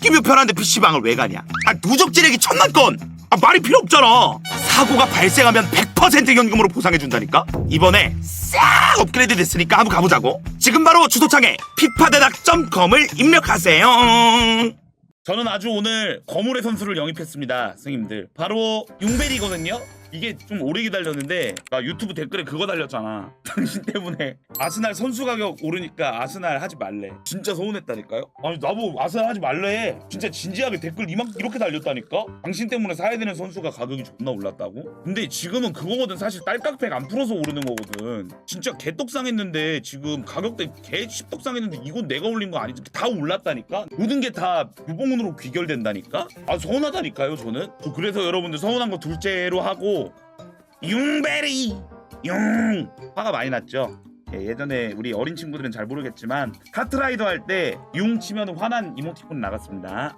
끼면 편한데 PC방을 왜 가냐? 아, 누적 지르기 천만 건! 아, 말이 필요 없잖아! 사고가 발생하면 100% 현금으로 보상해준다니까? 이번에 싹 업그레이드 됐으니까 한번 가보자고. 지금 바로 주소창에 피파대낙.com을 입력하세요. 저는 아주 오늘 거물의 선수를 영입했습니다, 선생님들. 바로 융벨이거든요. 이게 좀 오래 기다렸는데 나 유튜브 댓글에 그거 달렸잖아. 당신 때문에 아스날 선수 가격 오르니까 아스날 하지 말래. 진짜 서운했다니까요. 아니 나보고 아스날 하지 말래. 진짜 진지하게 댓글 이만 이렇게 달렸다니까. 당신 때문에 사야 되는 선수가 가격이 존나 올랐다고. 근데 지금은 그거거든 사실 딸깍팩 안 풀어서 오르는 거거든. 진짜 개떡상했는데 지금 가격대 개 십떡상했는데 이건 내가 올린 거 아니지. 다 올랐다니까. 모든 게 다 유봉으로 귀결된다니까. 아 서운하다니까요 저는. 저 그래서 여러분들 서운한 거 둘째로 하고 융베리 융 화가 많이 났죠. 예, 예전에 우리 어린 친구들은 잘 모르겠지만 카트라이더 할 때 융 치면 화난 이모티콘 나갔습니다.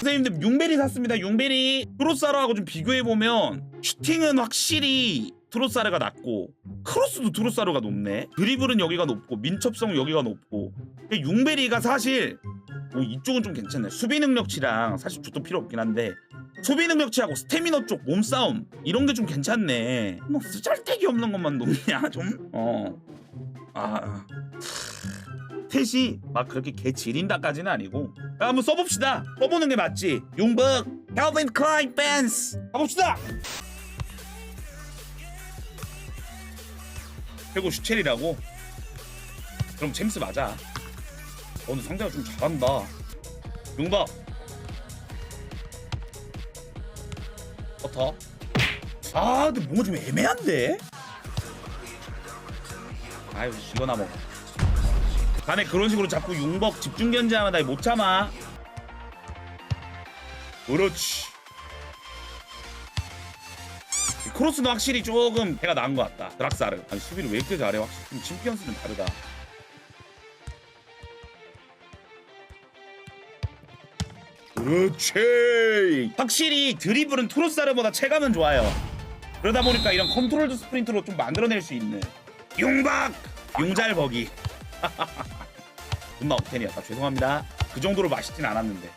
선생님들 융베리 샀습니다. 융베리 트로사르하고 좀 비교해 보면 슈팅은 확실히 트로사르가 낮고 크로스도 트로사르가 높네. 드리블은 여기가 높고 민첩성 여기가 높고 융베리가 사실 뭐 이쪽은 좀 괜찮네. 수비 능력치랑 사실 저도 필요 없긴 한데 소비 능력치하고 스태미너 쪽 몸싸움 이런 게 좀 괜찮네. 뭐 쓰잘데기 없는 것만 높냐 좀? 어. 아. 셋이 막 그렇게 개 지린다까지는 아니고 야, 한번 써봅시다. 써보는 게 맞지. 용박 헬빈 클라인 밴스 가봅시다. 최고 슈첼이라고? 그럼 챔스 맞아. 어, 근데 상대가 좀 잘한다. 용박 버터. 아, 근데 뭔가 좀 애매한데? 아유, 이거나 먹어. 간에 그런 식으로 자꾸 융벅 집중 견제하면 나 못 참아. 그렇지. 이 크로스는 확실히 조금 배가 나은 것 같다. 드락사르. 아니, 수비를 왜 이렇게 잘해? 확실히 좀 챔피언스는 다르다. 그렇지. 확실히 드리블은 트로사르보다 체감은 좋아요. 그러다 보니까 이런 컨트롤드 스프린트로 좀 만들어낼 수 있는 용박 용잘 버기. 존나 억텐이었다. 죄송합니다. 그 정도로 맛있진 않았는데.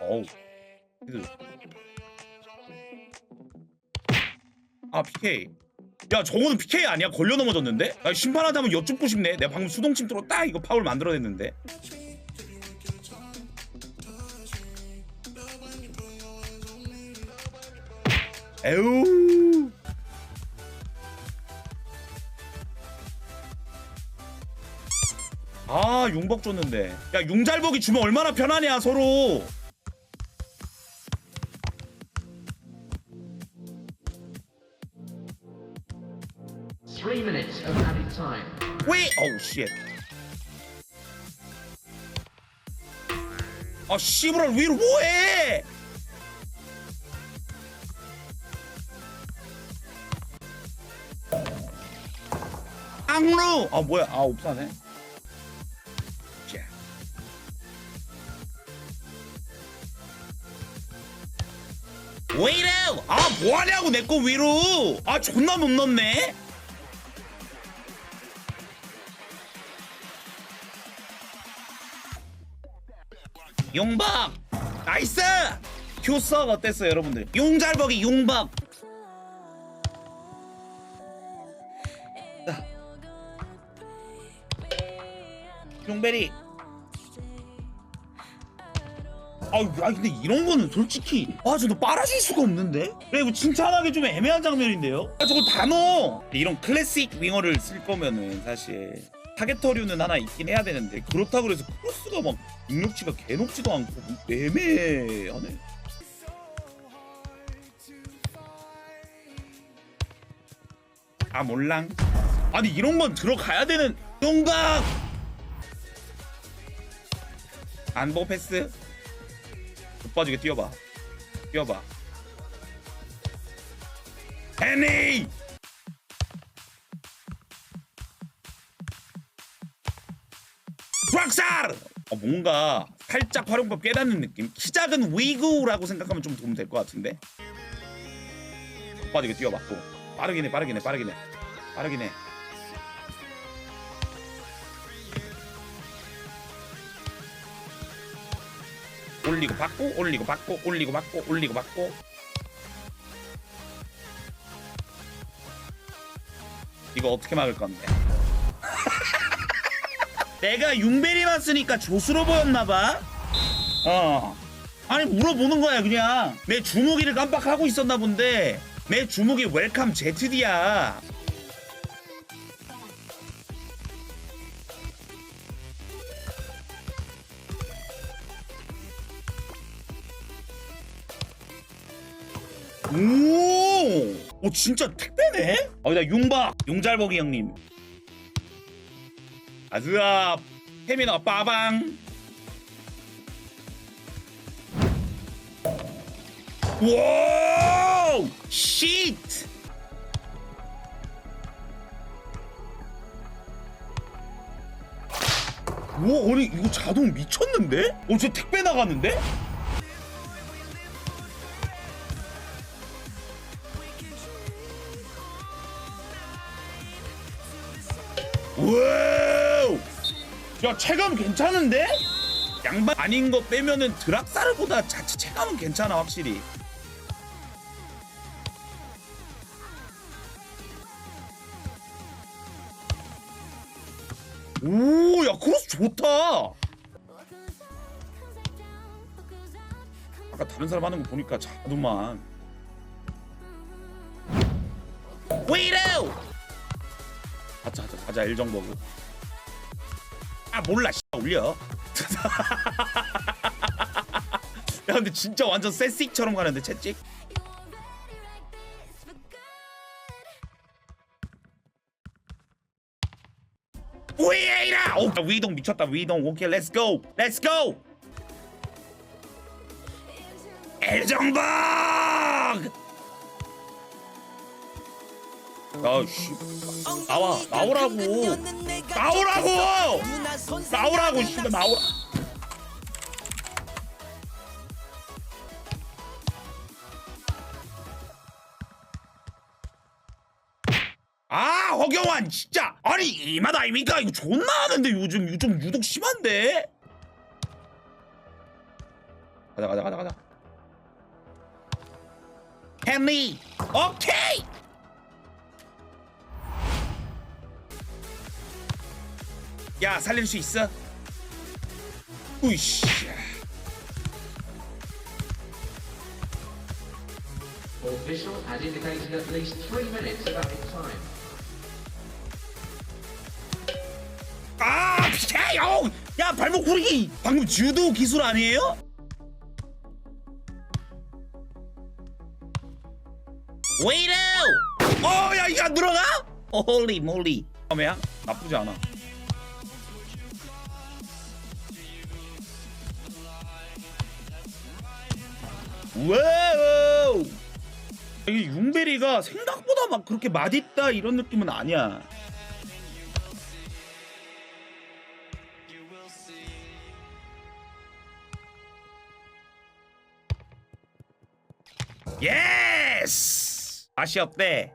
어우. 아 PK. 야 저거는 PK 아니야? 걸려 넘어졌는데? 아, 심판한테 한번 여쭙고 싶네. 내가 방금 수동침 딱 이거 파울 만들어냈는데. 에우. 아 용복 줬는데 야 용잘복이 주면 얼마나 편하냐 서로 Three minutes of added time. 왜 어우 쉣. 아 씨부랄 위로 뭐해 악루! 아 뭐야? 아 옵사네. 자. 왜 이래! 아 뭐하냐고 내 거 위로! 아 존나 못 넣네. 용박! 나이스! 효석 어땠어요 여러분들? 용잘벅이 용박 용베리. 아유 아 근데 이런 거는 솔직히 아 저도 빨아줄 수가 없는데? 그래 이거 칭찬하기 좀 애매한 장면인데요? 아 저걸 다 넣어! 이런 클래식 윙어를 쓸 거면은 사실 타겟터류는 하나 있긴 해야 되는데 그렇다고 해서 크로스가 막 능력치가 개 높지도 않고 애매하네. 아 몰랑? 아니 이런 건 들어가야 되는 동각 안보 패스? 못 빠지게 뛰어봐. 뛰어봐. 해니! 브락살! 어, 뭔가 살짝 활용법 깨닫는 느낌? 키 작은 위구라고 생각하면 좀 도움 될 것 같은데? 못 빠지게 뛰어봤고 빠르긴 해 빠르긴 해 빠르긴 해. 빠르긴 해 올리고 받고 올리고 받고 올리고 받고 올리고 받고. 이거 어떻게 막을 건데? 내가 융베리만 쓰니까 조수로 보였나봐? 어. 아니 물어보는 거야 그냥. 내 주무기를 깜빡하고 있었나 본데. 내 주무기 웰컴 ZD야 오! 오 진짜 택배네? 어기다 융박 용잘보기 형님 아즈아 페미너 빠방 와우! 쉿! 와 아니 이거 자동 미쳤는데? 어저 택배 나갔는데? 와우! 야 체감 괜찮은데? 양반 아닌 거 빼면은 드락사르보다 자체 체감은 괜찮아 확실히 오, 야, 크로스 좋다. 아까 다른 사람 하는 거 보니까 자두만. 위로! 가자, 일정버그. 아, 몰라, 씨, 올려. 야, 근데 진짜 완전 세식처럼 가는데, 채찍? 위에이라! 오, 위동 미쳤다, 위동. 오케이, 렛츠 고! 렛츠 고! 일정박! 야, 씨. 나와, 나오라고! 나오라고! 나오라고, 씨발, 나오라! 아, 허경환, 진짜! 아니, 이맛 아닙니까? 이거 존나 하는데, 요즘, 요즘 유독 심한데? 가자, 가자, 가자, 가자. 헨리! 오케이! 야, 살릴 수 있어? 으이씨. Official has indicated at least three minutes of added time. 아, 피해요! 야, 발목 구르기! 방금 주도 기술 아니에요? 웨이로! 어, 야, 이게 안 들어가? 홀리 몰리. 다음에야? 나쁘지 않아. 와우! 이게 융베리가 생각보다 막 그렇게 맛있다 이런 느낌은 아니야. 예스! 맛이 어때?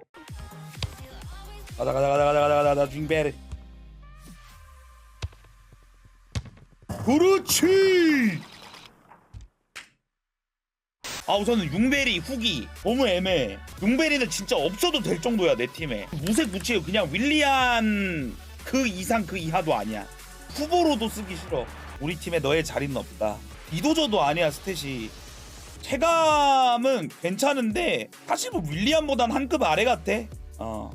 가자 가자 가자 가자 가자 가자 빙베르 그렇지! 아 우선은 융베리 후기 너무 애매해 융베리는 진짜 없어도 될 정도야 내 팀에. 무색 무취해 그냥 윌리안 그 이상 그 이하도 아니야. 후보로도 쓰기 싫어. 우리 팀에 너의 자리는 없다. 이도저도 아니야 스탯이. 체감은 괜찮은데 사실 뭐 윌리안보단 한 급 아래 같아. 어